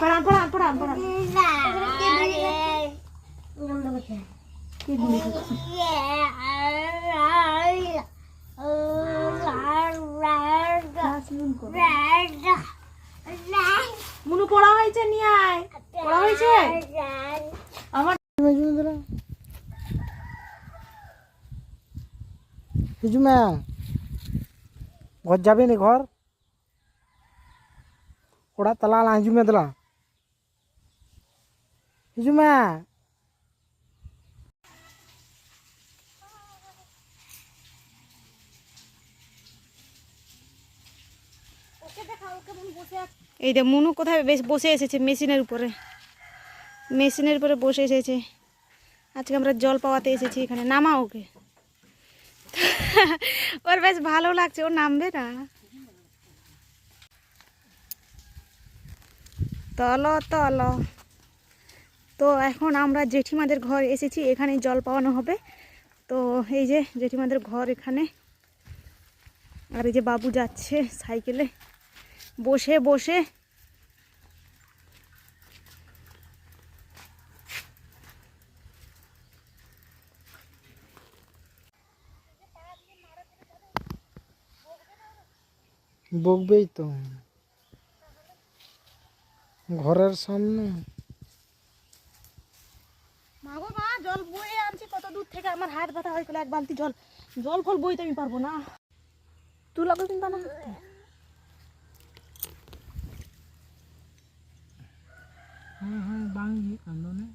পড়ান পড়ান পড়ান পড়ান। মুনু, পড়া হয়েছে, নিয়ে আয়। পড়া হয়েছে? আমার ঘর যাবে নি, ঘর? হিজুমা এই দেখ মুনু কোথায় বেশ বসে এসেছে মেশিনের উপরে। মেশিনের উপরে বসে এসেছে। আজকে আমরা জল পাওয়াতে এসেছি এখানে, নামা ওকে। ওর বেশ ভালো লাগছে, ও নামবে না। তলো, তল। তো এখন আমরা জেঠিমাদের ঘর এসেছি এখানে জল পাওয়ানো হবে। তো এই যে জেঠিমাদের ঘর এখানে। আর এই যে বাবু যাচ্ছে সাইকেলে। বসে বসে। বকবেই তো। ঘরের সামনে। মা গো মা জল বয়ে আনছি কত দূর থেকে আমার হাত ব্যথা হয়ে গেলো এক বালতি জল। জল ফল বইতে আমি পারব না। তুই লাগো চিন্তা না। হ্যাঁ হ্যাঁ বাঙ্গি কান্দনে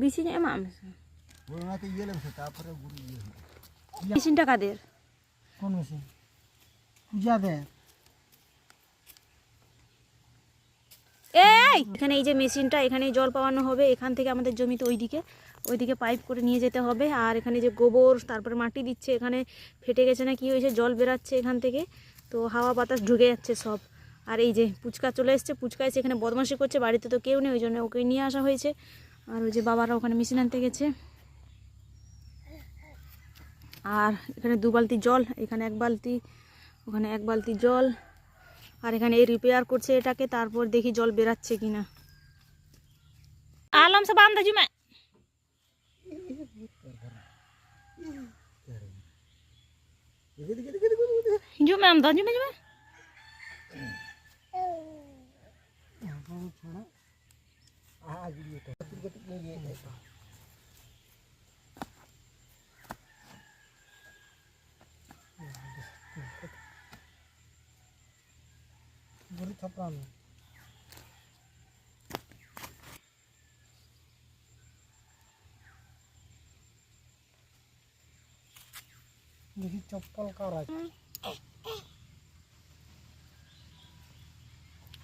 বিছি মা ইয়ে তারপরে ইয়ে মেশিনটা কাদের? কোন মেশিন? পূজা এই, এখানে এই যে মেশিনটা এখানে জল পাওয়ানো হবে। এখান থেকে আমাদের জমিতে ওইদিকে ওইদিকে পাইপ করে নিয়ে যেতে হবে। আর এখানে যে গোবর, তারপরে মাটি দিচ্ছে, এখানে ফেটে গেছে না কি হয়েছে, জল বেরাচ্ছে এখান থেকে। তো হাওয়া বাতাস ঢুকে যাচ্ছে সব। আর এই যে পুচকা চলে এসছে, পুচকা এসে এখানে বদমাশি করছে, বাড়িতে তো কেউ নেই, ওই জন্য ওকে নিয়ে আসা হয়েছে। আর ওই যে বাবারা ওখানে মেশিন আনতে গেছে। আর এখানে দু বালতি জল, এখানে এক বালতি ওখানে এক বালতি জল আর এখানে এই রিপেয়ার করছে এটাকে তারপর দেখি জল বেরাচ্ছে কিনা। আলম সব আন্দা জুমে। জুমে আমদা জুমে জুমে। গুরু থাপড়ানো দেখি চপ্পল কার আছে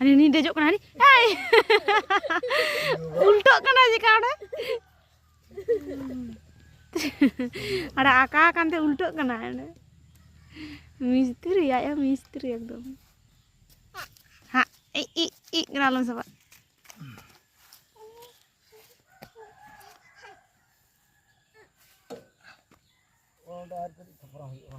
আরে নি দেজो কনা আরে এই উল্টো কনা যে কাড়ে আরে আকা কানতে উল্টো কনা এনে মিস্ত্রি আয়া মিস্ত্রি একদম হ্যাঁ এই এই এই গেলাম সবা ওটা আর করে থাপড়া হইবা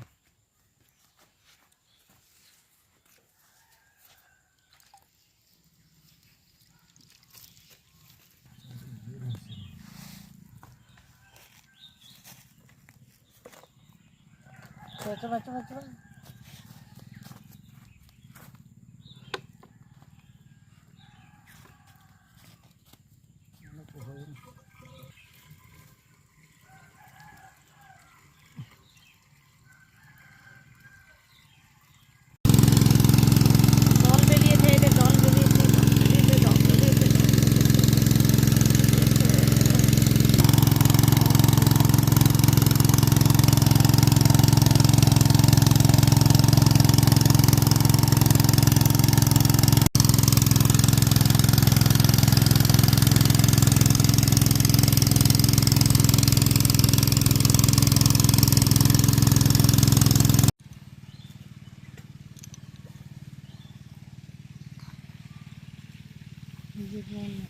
good morning.